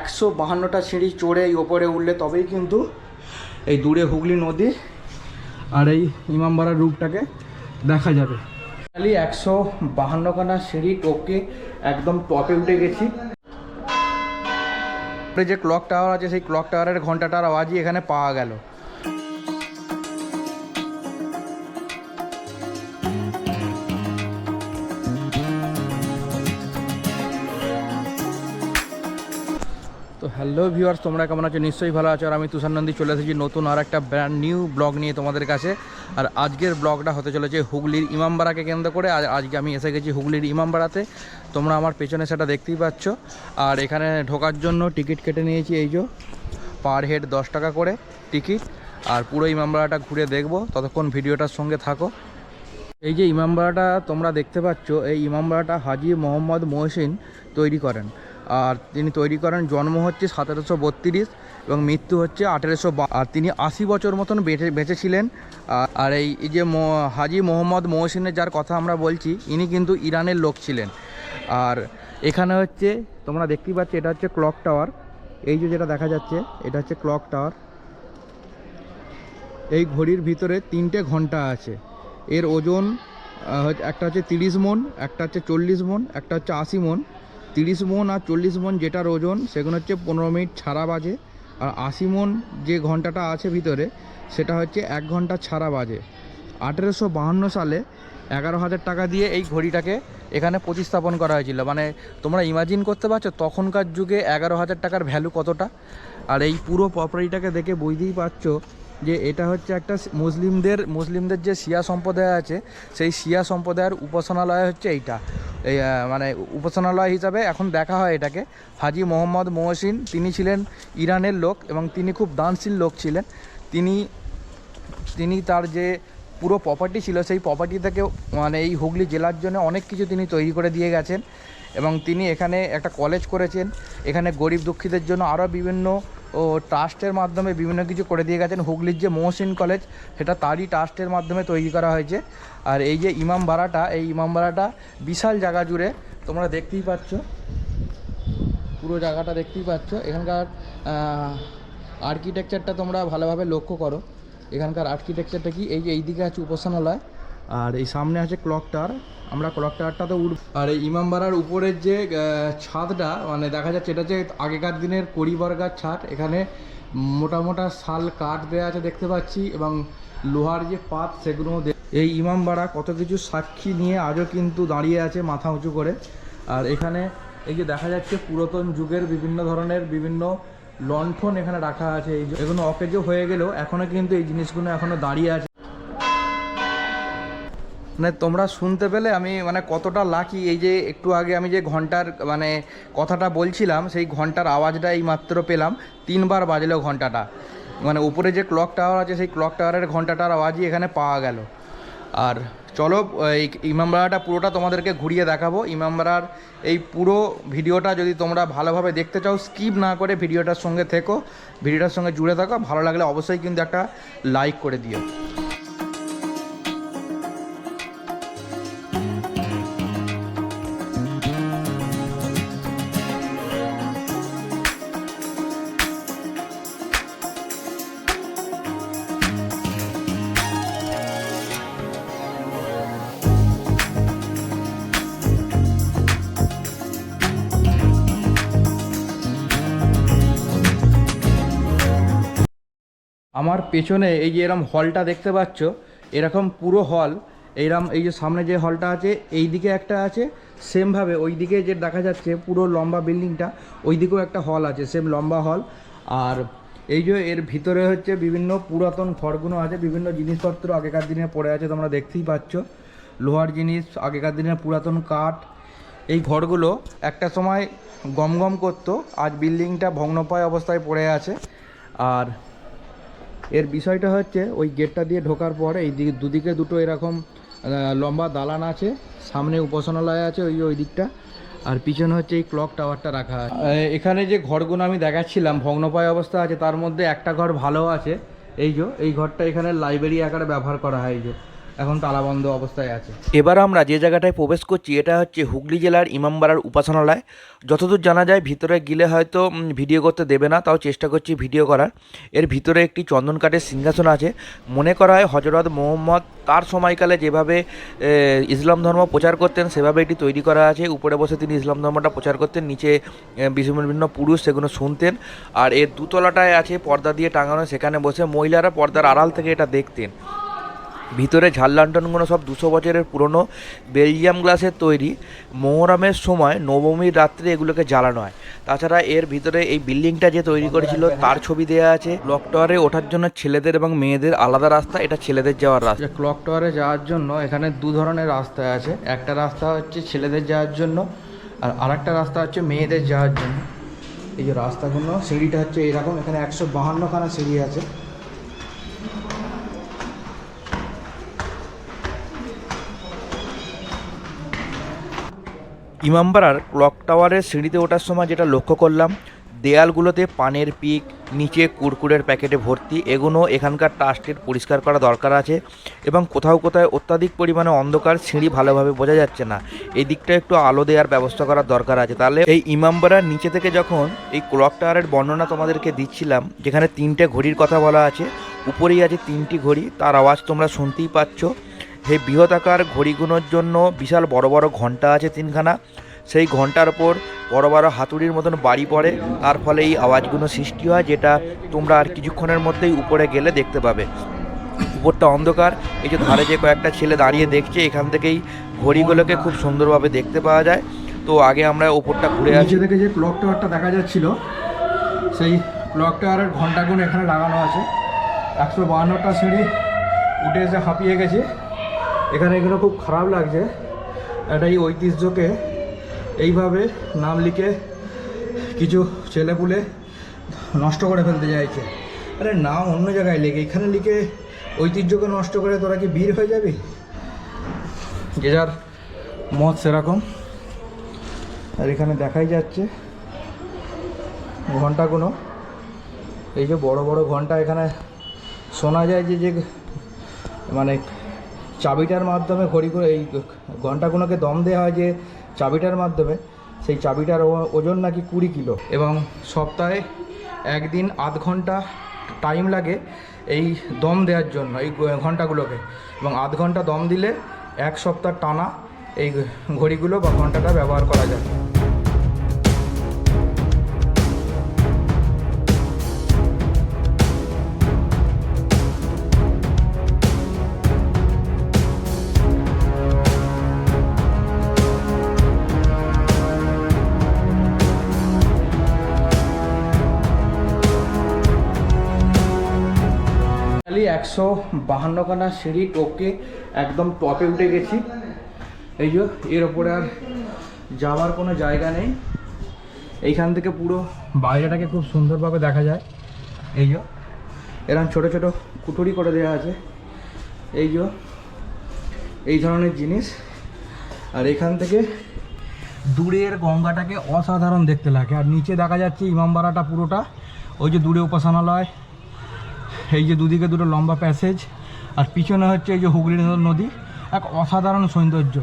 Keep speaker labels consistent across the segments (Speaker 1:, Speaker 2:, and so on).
Speaker 1: একশো বাহান্নটা সিঁড়ি চড়ে এই ওপরে উঠলে তবেই কিন্তু এই দূরে হুগলি নদী আর এই ইমামবাড়ার রূপটাকে দেখা যাবে। খালি একশো বাহান্নখানা সিঁড়ি টোপকে একদম টপে উঠে গেছি। যে ক্লক টাওয়ার আছে, সেই ক্লক টাওয়ারের ঘন্টাটার আওয়াজই এখানে পাওয়া গেল। তো হ্যালো ভিউয়ার্স তোমরা কেমন আছো? নিশ্চয়ই ভালো আছো। আর আমি তুষার নন্দী, চলে এসেছি নতুন আর একটা ব্র্যান্ড নিউ ব্লগ নিয়ে তোমাদের কাছে। আর আজকের ব্লগটা হতে চলেছে হুগলির ইমামবাড়াকে কেন্দ্র করে। আর আজকে আমি এসে গেছি হুগলির ইমামবাড়াতে। তোমরা আমার পেছনে সেটা দেখতেই পাচ্ছ। আর এখানে ঢোকার জন্য টিকিট কেটে নিয়েছি এই যে পার হেড দশ টাকা করে টিকিট আর পুরো ইমামবাড়াটা ঘুরে দেখব। ততক্ষণ ভিডিওটার সঙ্গে থাকো। এই যে ইমামবাড়াটা তোমরা দেখতে পাচ্ছ, এই ইমামবাড়াটা হাজি মোহাম্মদ মহসিন তৈরি করেন। আর তিনি তৈরি করেন জন্ম হচ্ছে সতেরোশো বত্রিশ এবং মৃত্যু হচ্ছে আঠেরোশো আর তিনি আশি বছর মতন বেঁচে, বেঁচেছিলেন। আর- এই যে হাজি মোহাম্মদ মহসিনের যার কথা আমরা বলছি, ইনি কিন্তু ইরানের লোক ছিলেন। আর এখানে হচ্ছে, তোমরা দেখতেই পাচ্ছ, এটা হচ্ছে ক্লক টাওয়ার। এই যে যেটা দেখা যাচ্ছে, এটা হচ্ছে ক্লক টাওয়ার। এই ঘড়ির ভিতরে তিনটে ঘণ্টা আছে। এর ওজন একটা হচ্ছে তিরিশ মন, একটা হচ্ছে চল্লিশ মন, একটা হচ্ছে আশি মন। তিরিশ মন আর চল্লিশ মন যেটার ওজন সেগুলো হচ্ছে পনেরো মিনিট ছাড়া বাজে। আর আশি মন যে ঘন্টাটা আছে ভিতরে, সেটা হচ্ছে এক ঘণ্টা ছাড়া বাজে। আঠেরোশো বাহান্ন সালে এগারো হাজার টাকা দিয়ে এই ঘড়িটাকে এখানে প্রতিস্থাপন করা হয়েছিল। মানে তোমরা ইমাজিন করতে পারছ তখনকার যুগে এগারো হাজার টাকার ভ্যালু কতটা? আর এই পুরো প্রপার্টিটাকে দেখে বুঝতেই পারছ যে এটা হচ্ছে একটা মুসলিমদের মুসলিমদের যে শিয়া সম্প্রদায় আছে, সেই শিয়া সম্প্রদায়ের উপাসনালয় হচ্ছে এইটা। এই মানে উপাসনালয় হিসাবে এখন দেখা হয় এটাকে। হাজি মোহাম্মদ মহসিন, তিনি ছিলেন ইরানের লোক এবং তিনি খুব দানশীল লোক ছিলেন। তিনি তিনি তার যে পুরো প্রপার্টি ছিল, সেই প্রপার্টি থেকে মানে এই হুগলি জেলার জন্য অনেক কিছু তিনি তৈরি করে দিয়ে গেছেন। এবং তিনি এখানে একটা কলেজ করেছেন। এখানে গরিব দুঃখীদের জন্য আরও বিভিন্ন ও ট্রাস্টের মাধ্যমে বিভিন্ন কিছু করে দিয়ে গেছেন। হুগলির যে মহসিন কলেজ, সেটা তারই ট্রাস্টের মাধ্যমে তৈরি করা হয়েছে। আর এই যে ইমামবাড়াটা এই ইমামবাড়াটা বিশাল জায়গা জুড়ে তোমরা দেখতেই পাচ্ছ। পুরো জায়গাটা দেখতেই পাচ্ছ। এখানকার আর্কিটেকচারটা তোমরা ভালোভাবে লক্ষ্য করো। এখানকার আর্কিটেকচারটা কি? এই যে এইদিকে আছে উপাসনালয় আর এই সামনে আছে ক্লক টাওয়ার আমরা ক্লক টাওয়ারটাতে উঠ আর এই ইমামবাড়ার উপরের যে ছাদটা মানে দেখা যাচ্ছে এটা যে আগেকার দিনের কড়িবর্গার ছাদ। এখানে মোটা মোটা শাল কাঠ দেওয়া আছে দেখতে পাচ্ছি এবং লোহার যে পাত সেগুলো এই ইমামবাড়া কত কিছু সাক্ষী নিয়ে আজও কিন্তু দাঁড়িয়ে আছে মাথা উঁচু করে। আর এখানে এই যে দেখা যাচ্ছে পুরাতন যুগের বিভিন্ন ধরনের বিভিন্ন লণ্ঠন এখানে রাখা আছে। এই এগুলো অকেজো হয়ে গেলেও এখনও কিন্তু এই জিনিসগুলো এখনও দাঁড়িয়ে আছে। মানে তোমরা শুনতে পেলে আমি মানে কতটা লাকি এই যে একটু আগে আমি যে ঘণ্টার মানে কথাটা বলছিলাম, সেই ঘণ্টার আওয়াজটা এই মাত্র পেলাম। তিনবার বাজলো ঘন্টাটা। মানে উপরে যে ক্লক টাওয়ার আছে, সেই ক্লক টাওয়ারের ঘন্টাটার আওয়াজই এখানে পাওয়া গেল। আর চলো, এই ইমামবাড়াটা পুরোটা তোমাদেরকে ঘুরিয়ে দেখাবো। ইমামবাড়ার এই পুরো ভিডিওটা যদি তোমরা ভালোভাবে দেখতে চাও স্কিপ না করে ভিডিওটার সঙ্গে থেকো। ভিডিওটার সঙ্গে জুড়ে থাকো। ভালো লাগলে অবশ্যই কিন্তু একটা লাইক করে দিও। আমার পেছনে এই যে এরম হলটা দেখতে পাচ্ছ, এরকম পুরো হল এইরকম এই যে সামনে যে হলটা আছে, এই দিকে একটা আছে সেমভাবে ওই দিকে যে দেখা যাচ্ছে পুরো লম্বা বিল্ডিংটা, ওই দিকেও একটা হল আছে সেম লম্বা হল আর এই যে এর ভিতরে হচ্ছে বিভিন্ন পুরাতন ঘরগুলো আছে, বিভিন্ন জিনিসপত্র আগেকার দিনে পড়ে আছে, তোমরা দেখতেই পাচ্ছ। লোহার জিনিস, আগেকার দিনের পুরাতন কাঠ। এই ঘরগুলো একটা সময় গম গম করতো, আজ বিল্ডিংটা ভগ্নপ্রায় অবস্থায় পড়ে আছে। আর এর বিষয়টা হচ্ছে, ওই গেটটা দিয়ে ঢোকার পরে এই দিকে, দুদিকে দুটো এরকম লম্বা দালান আছে, সামনে উপাসনালয় আছে ওই ওই দিকটা, আর পিছনে হচ্ছে এই ক্লক টাওয়ারটা রাখা আছে। এখানে যে ঘরগুলো আমি দেখাচ্ছিলাম, ভগ্নপায় অবস্থা আছে, তার মধ্যে একটা ঘর ভালো আছে, এই যে, এই ঘরটা এখানে লাইব্রেরি আকারে ব্যবহার করা হয় এই যে। এখন তালাবন্ধ অবস্থায় আছে।
Speaker 2: এবার আমরা যে জায়গাটায় প্রবেশ করছি, এটা হচ্ছে হুগলি জেলার ইমামবাড়ার উপাসনালয়। যতদূর জানা যায়, ভিতরে গেলে হয়তো ভিডিও করতে দেবে না, তাও চেষ্টা করছি ভিডিও করার। এর ভিতরে একটি চন্দন কাঠের সিংহাসন আছে। মনে করা হয় হজরত মোহাম্মদ তার সময়কালে যেভাবে ইসলাম ধর্ম প্রচার করতেন, সেভাবে এটি তৈরি করা আছে। উপরে বসে তিনি ইসলাম ধর্মটা প্রচার করতেন, নিচে বিভিন্ন পুরুষ সেগুলো শুনতেন। আর এর দুতলাটায় আছে পর্দা দিয়ে টাঙানো, সেখানে বসে মহিলারা পর্দার আড়াল থেকে এটা দেখতেন। ভিতরে ঝাল লান্টনগুলো সব দুশো বছরের পুরনো। বেলজিয়াম গ্লাসের তৈরি। মোহরমের সময় নবমীর রাত্রে এগুলোকে জ্বালানো হয়। তাছাড়া এর ভিতরে এই বিল্ডিংটা যে তৈরি করেছিল, তার ছবি দেওয়া আছে। ক্লক টাওয়ারে ওঠার জন্য ছেলেদের এবং মেয়েদের আলাদা রাস্তা, এটা ছেলেদের যাওয়ার রাস্তা।
Speaker 1: ক্লক টাওয়ারে যাওয়ার জন্য এখানে দু ধরনের রাস্তা আছে। একটা রাস্তা হচ্ছে ছেলেদের যাওয়ার জন্য, আর আরেকটা রাস্তা হচ্ছে মেয়েদের যাওয়ার জন্য। এই যে রাস্তাগুলো, সিঁড়িটা হচ্ছে এরকম, এখানে একশো বাহান্নখানা সিঁড়ি আছে।
Speaker 2: ইমামবাড়ার ক্লক টাওয়ারের সিঁড়িতে ওঠার সময় যেটা লক্ষ্য করলাম, দেয়ালগুলোতে পানের পিক, নিচে কুরকুরের প্যাকেটে ভর্তি এগুলো এখানকার ট্রাস্টের পরিষ্কার করা দরকার আছে এবং কোথাও কোথাও অত্যাধিক পরিমাণে অন্ধকার, সিঁড়ি ভালোভাবে বোঝা যাচ্ছে না। এই দিকটা একটু আলো দেওয়ার ব্যবস্থা করার দরকার আছে। তাহলে এই ইমামবাড়ার নিচে থেকে যখন এই ক্লক টাওয়ারের বর্ণনা তোমাদেরকে দিচ্ছিলাম, যেখানে তিনটে ঘড়ির কথা বলা আছে, উপরেই আছে তিনটি ঘড়ি, তার আওয়াজ তোমরা শুনতেই পাচ্ছ। এই বৃহতাকার ঘড়িগুলোর জন্য বিশাল বড় বড় ঘণ্টা আছে তিনখানা। সেই ঘণ্টার ওপর বড় বড় হাতুড়ির মতন বাড়ি পড়ে। তার ফলে এই আওয়াজগুলো সৃষ্টি হয়, যেটা তোমরা আর কিছুক্ষণের মধ্যেই উপরে গেলে দেখতে পাবে। উপরটা অন্ধকার। এই যে ধারে যে কয়েকটা ছেলে দাঁড়িয়ে দেখছে, এখান থেকেই ঘড়িগুলোকে খুব সুন্দরভাবে দেখতে পাওয়া যায়। তো আগে আমরা ওপরটা ঘুরে আসি।
Speaker 1: থেকে যে ক্লক টাওয়ারটা দেখা যাচ্ছিল, সেই ক্লক টাওয়ারের ঘন্টাগুলো এখানে লাগানো আছে। একশো বাহান্নটা সিঁড়ি উঠে এসে হাঁপিয়ে গেছে। এখানে এগুলো খুব খারাপ লাগছে। একটা এই ঐতিহ্যকে এইভাবে নাম লিখে কিছু ছেলেপুলে নষ্ট করে ফেলতে চাইছে। আরে নাম অন্য জায়গায় লেগে এখানে লিখে ঐতিহ্যকে নষ্ট করে তোরা কি বীর হয়ে যাবি? যে যার মত সেরকম। আর এখানে দেখাই যাচ্ছে ঘন্টাগুলো এই যে বড় বড় ঘণ্টা এখানে শোনা যায় যে যে মানে চাবিটার মাধ্যমে ঘড়ি করে এই ঘন্টাগুলোকে দম দেওয়া হয় যে চাবিটার মাধ্যমে, সেই চাবিটার ওজন নাকি কুড়ি কিলো এবং সপ্তাহে একদিন আধ ঘণ্টা টাইম লাগে এই দম দেওয়ার জন্য, এই ঘন্টাগুলোকে এবং আধ ঘণ্টা দম দিলে এক সপ্তাহ টানা এই ঘড়িগুলো বা ঘন্টাটা ব্যবহার করা যায়। একশো বাহান্নখানা সিঁড়ি টোপকে একদম টপে উঠে গেছি। এই যে, এর ওপরে আর যাওয়ার কোনো জায়গা নেই। এইখান থেকে পুরো বাইরেটাকে খুব সুন্দরভাবে দেখা যায়। এই যে এরকম ছোটো ছোট কুটুরি করে দেওয়া আছে। এই যে, এই ধরনের জিনিস। আর এখান থেকে দূরের গঙ্গাটাকে অসাধারণ দেখতে লাগে। আর নিচে দেখা যাচ্ছে ইমামবাড়াটা পুরোটা। ওই যে দূরে উপাসনালয়। এই যে দুদিকে দুটো লম্বা প্যাসেজ, আর পিছনে হচ্ছে এই যে হুগলি নদী এক অসাধারণ সৌন্দর্য।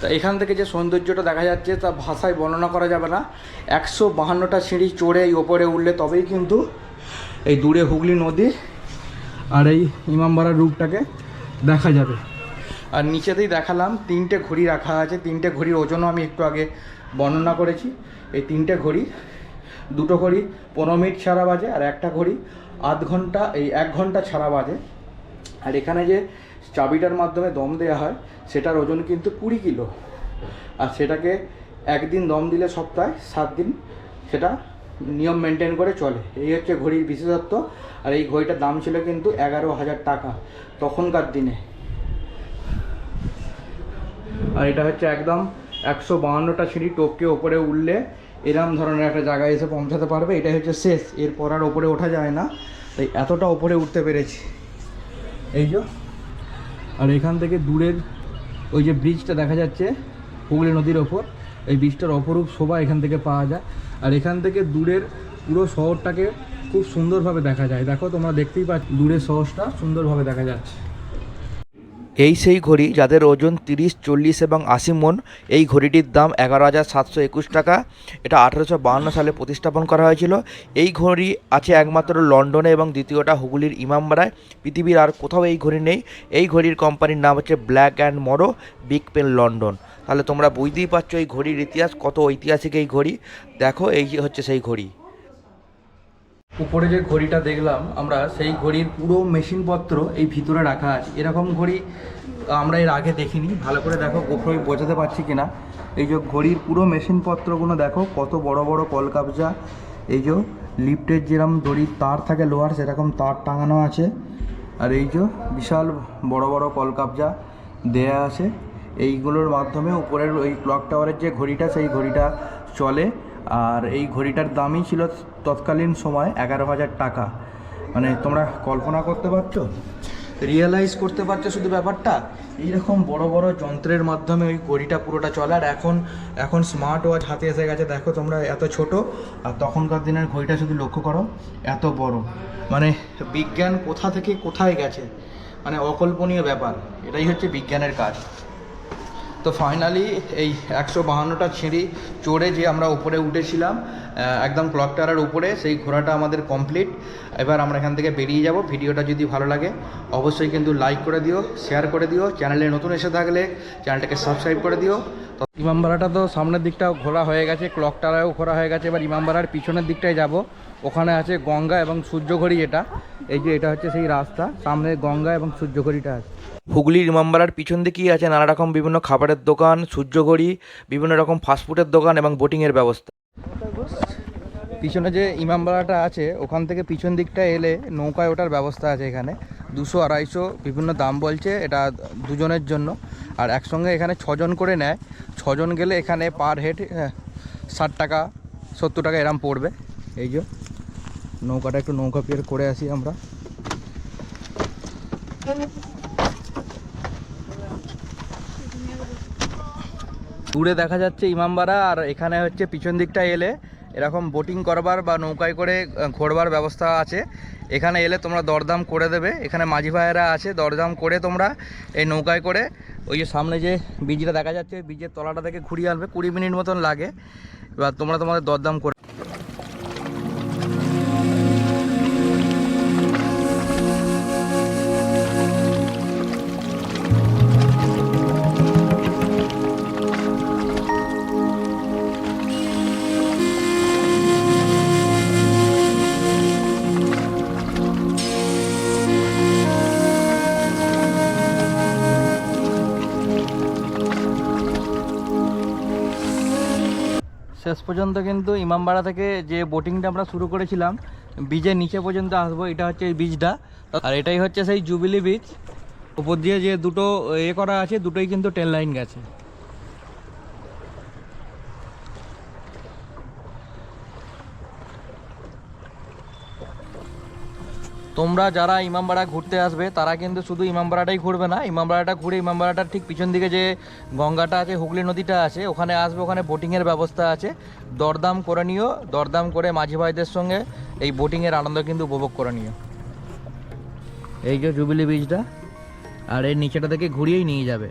Speaker 1: তা এখান থেকে যে সৌন্দর্যটা দেখা যাচ্ছে, তা ভাষায় বর্ণনা করা যাবে না। একশো বাহান্নটা সিঁড়ি চড়ে এই ওপরে উঠলে তবেই কিন্তু এই দূরে হুগলি নদী আর এই ইমামবাড়ার রূপটাকে দেখা যাবে। আর নিচেতেই দেখালাম, তিনটে ঘড়ি রাখা আছে। তিনটে ঘড়ির ওজনও আমি একটু আগে বর্ণনা করেছি। এই তিনটে ঘড়ি, দুটো ঘড়ি পনেরো মিনিট ছাড়া বাজে আর একটা ঘড়ি আধ ঘণ্টা, এই এক ঘণ্টা ছাড়া বাজে। আর এখানে যে চাবিটার মাধ্যমে দম দেওয়া হয়, সেটার ওজন কিন্তু কুড়ি কিলো। আর সেটাকে একদিন দম দিলে সপ্তাহে সাত দিন, সেটা নিয়ম মেনটেন করে চলে। এই হচ্ছে ঘড়ির বিশেষত্ব। আর এই ঘড়িটার দাম ছিল কিন্তু এগারো হাজার টাকা, তখনকার দিনে। আর এটা হচ্ছে একদম একশো বাহান্নটা সিঁড়ি টোপকে ওপরে উঠলে এরম ধরনের একটা জায়গায় এসে পৌঁছাতে পারবে। এটাই হচ্ছে শেষ। এরপর আর ওপরে ওঠা যায় না। তাই এতটা ওপরে উঠতে পেরেছি। এই যে, আর এখান থেকে দূরের ওই যে ব্রিজটা দেখা যাচ্ছে, হুগলি নদীর ওপর, এই ব্রিজটার অপরূপ শোভা এখান থেকে পাওয়া যায়। আর এখান থেকে দূরের পুরো শহরটাকে খুব সুন্দরভাবে দেখা যায়। দেখো, তোমরা দেখতেই পাচ্ছ, দূরের শহরটা সুন্দরভাবে দেখা যাচ্ছে।
Speaker 2: এই সেই ঘড়ি যাদের ওজন তিরিশ, চল্লিশ এবং আশি মন, এই ঘড়িটির দাম এগারো হাজার সাতশো একুশ টাকা। এটা আঠেরোশো বাহান্ন সালে প্রতিস্থাপন করা হয়েছিল। এই ঘড়ি আছে একমাত্র লন্ডনে এবং দ্বিতীয়টা হুগলির ইমামবাড়ায়। পৃথিবীর আর কোথাও এই ঘড়ি নেই। এই ঘড়ির কোম্পানির নাম হচ্ছে black and morrow, Big Ben London. তাহলে তোমরা বুঝতেই পারছ এই ঘড়ির ইতিহাস, কত ঐতিহাসিক এই ঘড়ি। দেখো এই হচ্ছে সেই ঘড়ি।
Speaker 1: উপরে যে ঘড়িটা দেখলাম, আমরা সেই ঘড়ির পুরো মেশিনপত্র এই ভিতরে রাখা আছে। এরকম ঘড়ি আমরা এর আগে দেখিনি। ভালো করে দেখো গোপ্রোয় বোঝাতে পারছি কিনা। এই যে ঘড়ির পুরো মেশিনপত্রগুলো দেখো, কত বড় বড় কলকাবজা এই যে লিফটের যেরকম দড়ির তার থাকে লোহার, সেরকম তার টাঙানো আছে। আর এই যে বিশাল বড় বড় কলকাবজা দেয়া আছে। এইগুলোর মাধ্যমে উপরের ওই ক্লক টাওয়ারের যে ঘড়িটা, সেই ঘড়িটা চলে। আর এই ঘড়িটার দামই ছিল তৎকালীন সময় এগারো হাজার টাকা। মানে তোমরা কল্পনা করতে পারছ? রিয়েলাইজ করতে পারছ শুধু ব্যাপারটা? এইরকম বড় বড় যন্ত্রের মাধ্যমে ওই ঘড়িটা পুরোটা চলে। আর এখন এখন স্মার্ট ওয়াচ হাতে এসে গেছে। দেখো তোমরা, এত ছোট। আর তখনকার দিনের ঘড়িটা শুধু লক্ষ্য করো, এত বড়। মানে বিজ্ঞান কোথা থেকে কোথায় গেছে? মানে অকল্পনীয় ব্যাপার। এটাই হচ্ছে বিজ্ঞানের কাজ। তো ফাইনালি এই একশো বাহান্নটা সিঁড়ি চড়ে যে আমরা উপরে উঠেছিলাম একদম ক্লক টাওয়ারের উপরে, সেই ঘোরাটা আমাদের কমপ্লিট এবার আমরা এখান থেকে বেরিয়ে যাব। ভিডিওটা যদি ভালো লাগে, অবশ্যই কিন্তু লাইক করে দিও শেয়ার করে দিও। চ্যানেলে নতুন এসে থাকলে চ্যানেলটাকে সাবস্ক্রাইব করে দিও। তো ইমামবাড়াটা তো সামনের দিকটাও ঘোরা হয়ে গেছে ক্লক টাওয়ারেও ঘোরা হয়ে গেছে। এবার ইমামবাড়ার পিছনের দিকটায় যাব। ওখানে আছে গঙ্গা এবং সূর্যঘড়ি এটা এই যে এটা হচ্ছে সেই রাস্তা। সামনে গঙ্গা এবং সূর্যঘড়িটা আছে।
Speaker 2: হুগলির ইমামবাড়ার পিছন দিকেই আছে নানা রকম বিভিন্ন খাবারের দোকান, সূর্যঘড়ি, বিভিন্ন রকম ফাস্টফুডের দোকান এবং বোটিংয়ের ব্যবস্থা।
Speaker 1: পিছনে যে ইমামবাড়াটা আছে, ওখান থেকে পিছন দিকটা এলে নৌকায় ওঠার ব্যবস্থা আছে এখানে। দুশো আড়াইশো বিভিন্ন দাম বলছে, এটা দুজনের জন্য। আর একসঙ্গে এখানে ছজন করে নেয়। ছজন গেলে এখানে পার হেড ষাট টাকা, সত্তর টাকা এরম পড়বে। এই যে, নৌকাটা একটু নৌকা পের করে আসি আমরা। দূরে দেখা যাচ্ছে ইমামবাড়া, আর এখানে হচ্ছে পিছন দিকটা এলে এরকম বোটিং করবার বা নৌকায় করে ঘোরবার ব্যবস্থা আছে। এখানে এলে তোমরা দরদাম করে দেবে। এখানে মাঝি ভাইয়েরা আছে, দরদাম করে তোমরা এই নৌকায় করে ওই যে সামনে যে বীজটা দেখা যাচ্ছে ওই বীজের তলাটা থেকে ঘুরিয়ে আনবে, কুড়ি মিনিট মতন লাগে। এবার তোমরা তোমাদের দরদাম করে শেষ পর্যন্ত কিন্তু ইমামবাড়া থেকে যে বোটিংটা আমরা শুরু করেছিলাম বীজের নিচে পর্যন্ত আসব, এটা হচ্ছে এই বীজটা আর এটাই হচ্ছে সেই জুবিলি বীজ উপর দিয়ে যে দুটো এ করা আছে, দুটোই কিন্তু ট্রেন লাইন গেছে। তোমরা যারা ইমামবাড়া ঘুরতে আসবে, তারা কিন্তু শুধু ইমামবাড়াটাই ঘুরবে না ইমামবাড়াটা ঘুরে ইমামবাড়াটার ঠিক পিছন দিকে যে গঙ্গাটা আছে, হুগলি নদীটা আছে, ওখানে আসবে, ওখানে বোটিংয়ের ব্যবস্থা আছে। দরদাম করে নিও, দরদাম করে মাঝি ভাইদের সঙ্গে এই বোটিংয়ের আনন্দ কিন্তু উপভোগ করে নিও। এই যে জুবিলি বীজটা আর এই নিচেটা থেকে ঘুরিয়েই নিয়ে যাবে।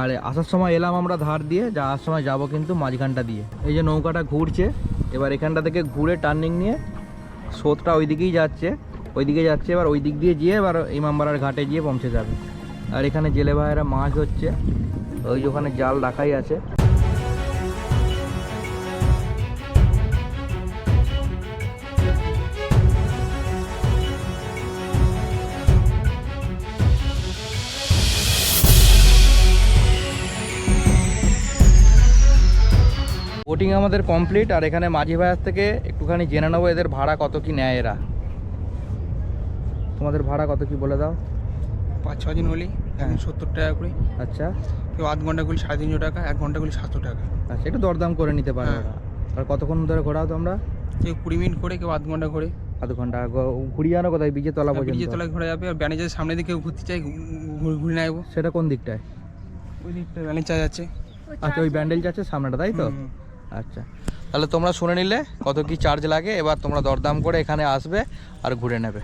Speaker 1: আর আসার সময় এলাম আমরা ধার দিয়ে, যাওয়ার সময় যাব কিন্তু মাঝখানটা দিয়ে। এই যে নৌকাটা ঘুরছে, এবার এখানটা থেকে ঘুরে টার্নিং নিয়ে, স্রোতটা ওই দিকেই যাচ্ছে ওইদিকে যাচ্ছে, এবার ওই দিক দিয়ে গিয়ে এবার ইমামবাড়ার ঘাটে গিয়ে পৌঁছে যাবে। আর এখানে জেলে ভাইয়েরা মাছ হচ্ছে ওই ওখানে জাল রাখাই আছে। বোটিং আমাদের কমপ্লিট আর এখানে মাঝি ভাইয়ার থেকে একটুখানি জেনে নেব এদের ভাড়া কত কি নেয় এরা। তোমাদের ভাড়া কত কি বলে দাও?
Speaker 3: পাঁচ ছ দিন হলেই
Speaker 1: হ্যাঁ।
Speaker 3: সত্তর টাকা করে।
Speaker 1: আচ্ছা।
Speaker 3: কেউ আধ ঘণ্টা করলে সাড়ে তিনশো টাকা এক ঘণ্টা করলে সাতশো টাকা।
Speaker 1: আচ্ছা একটু দরদাম করে নিতে পারো
Speaker 3: হ্যাঁ।
Speaker 1: আর কতক্ষণ ধরে ঘোরাও তোমরা?
Speaker 3: কেউ কুড়ি মিনিট করে কেউ আধ ঘণ্টা করে।
Speaker 1: আধ ঘণ্টা। ঘুরিয়ে আনো কোথায়? বীজের তলা
Speaker 3: ব্রিজের
Speaker 1: পর্যন্ত।
Speaker 3: তলায় ঘোরা যাবে। আর ব্যানেজের সামনে দিকে কেউ ঘুরতে চাই ঘুরে নেব
Speaker 1: সেটা কোন দিকটায়?
Speaker 3: ওই দিকটা ব্যানেজ চার্জ আছে।
Speaker 1: আচ্ছা ওই ব্যান্ডেল যাচ্ছে সামনেটা তাই তো?
Speaker 3: হুম।
Speaker 1: আচ্ছা। তাহলে তোমরা শুনে নিলে কত কি চার্জ লাগে এবার তোমরা দরদাম করে এখানে আসবে আর ঘুরে নেবে।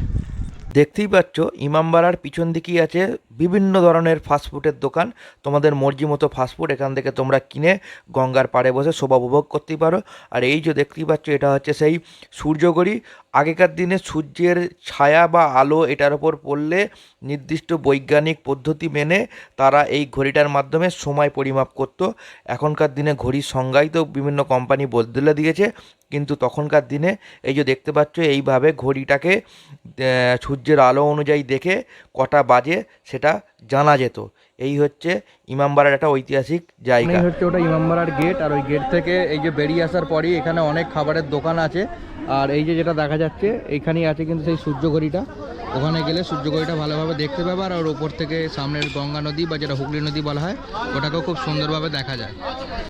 Speaker 2: দেখতেই পাচ্ছ ইমামবাড়ার পিছন দিকেই আছে বিভিন্ন ধরনের ফাস্টফুডের দোকান। তোমাদের মর্জি মতো ফাস্টফুড এখান থেকে তোমরা কিনে গঙ্গার পাড়ে বসে শোভা উপভোগ করতেই পারো। আর এই যে দেখতেই পাচ্ছ, এটা হচ্ছে সেই সূর্যগড়ি। আগেকার দিনে সূর্যের ছায়া বা আলো এটার ওপর পড়লে নির্দিষ্ট বৈজ্ঞানিক পদ্ধতি মেনে তারা এই ঘড়িটার মাধ্যমে সময় পরিমাপ করত। এখনকার দিনে ঘড়ির সংজ্ঞাই তো বিভিন্ন কোম্পানি বদলে দিয়েছে, কিন্তু তখনকার দিনে এই যে দেখতে পাচ্ছ এইভাবে ঘড়িটাকে সূর্যের আলো অনুযায়ী দেখে কটা বাজে সেটা জানা যেত। এই হচ্ছে ইমামবাড়ার একটা ঐতিহাসিক জায়গা।
Speaker 1: হচ্ছে ওটা ইমামবাড়ার গেট আর ওই গেট থেকে এই যে বেরিয়ে আসার পরই এখানে অনেক খাবারের দোকান আছে। আর এই যে যেটা দেখা যাচ্ছে, এইখানেই আছে কিন্তু সেই সূর্য ঘড়িটা ওখানে গেলে সূর্য ঘড়িটা ভালোভাবে দেখতে পাবে আর ওর ওপর থেকে সামনের গঙ্গা নদী বা যেটা হুগলি নদী বলা হয়, ওটাকেও খুব সুন্দরভাবে দেখা যায়।